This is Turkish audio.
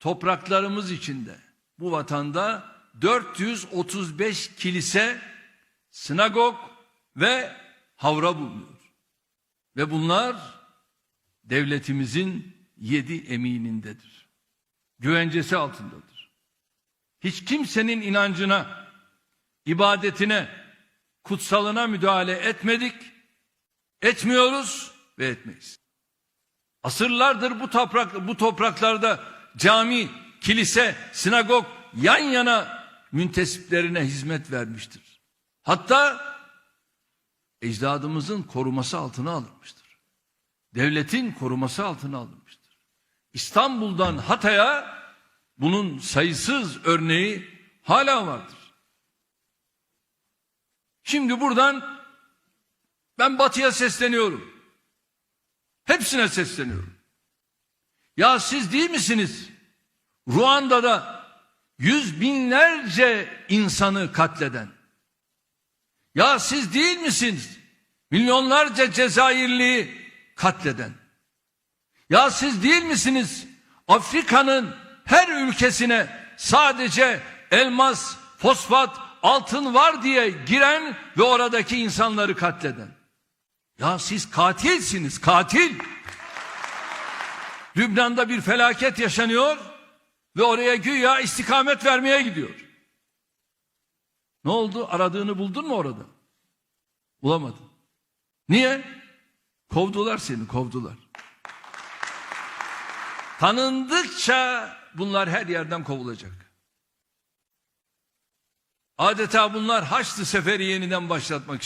topraklarımız içinde bu vatanda 435 kilise, sinagog ve havra bulunuyor. Ve bunlar devletimizin yedi eminindedir. Güvencesi altındadır. Hiç kimsenin inancına, ibadetine, kutsalına müdahale etmedik, etmiyoruz ve etmeyiz. Asırlardır bu toprak bu topraklarda cami, kilise, sinagog yan yana müntesiplerine hizmet vermiştir. Hatta ecdadımızın koruması altına alınmıştır. Devletin koruması altına alınmıştır. İstanbul'dan Hatay'a bunun sayısız örneği hala vardır. Şimdi buradan ben batıya sesleniyorum. Hepsine sesleniyorum. Ya siz değil misiniz? Ruanda'da yüz binlerce insanı katleden. Ya siz değil misiniz? Milyonlarca Cezayirliyi katleden. Ya siz değil misiniz? Afrika'nın her ülkesine sadece elmas, fosfat, altın var diye giren ve oradaki insanları katleden. Ya siz katilsiniz, katil. Lübnan'da bir felaket yaşanıyor ve oraya güya istikamet vermeye gidiyor. Ne oldu? Aradığını buldun mu orada? Bulamadın. Niye? Kovdular seni, kovdular. Tanındıkça bunlar her yerden kovulacak. Adeta bunlar Haçlı Seferi yeniden başlatmak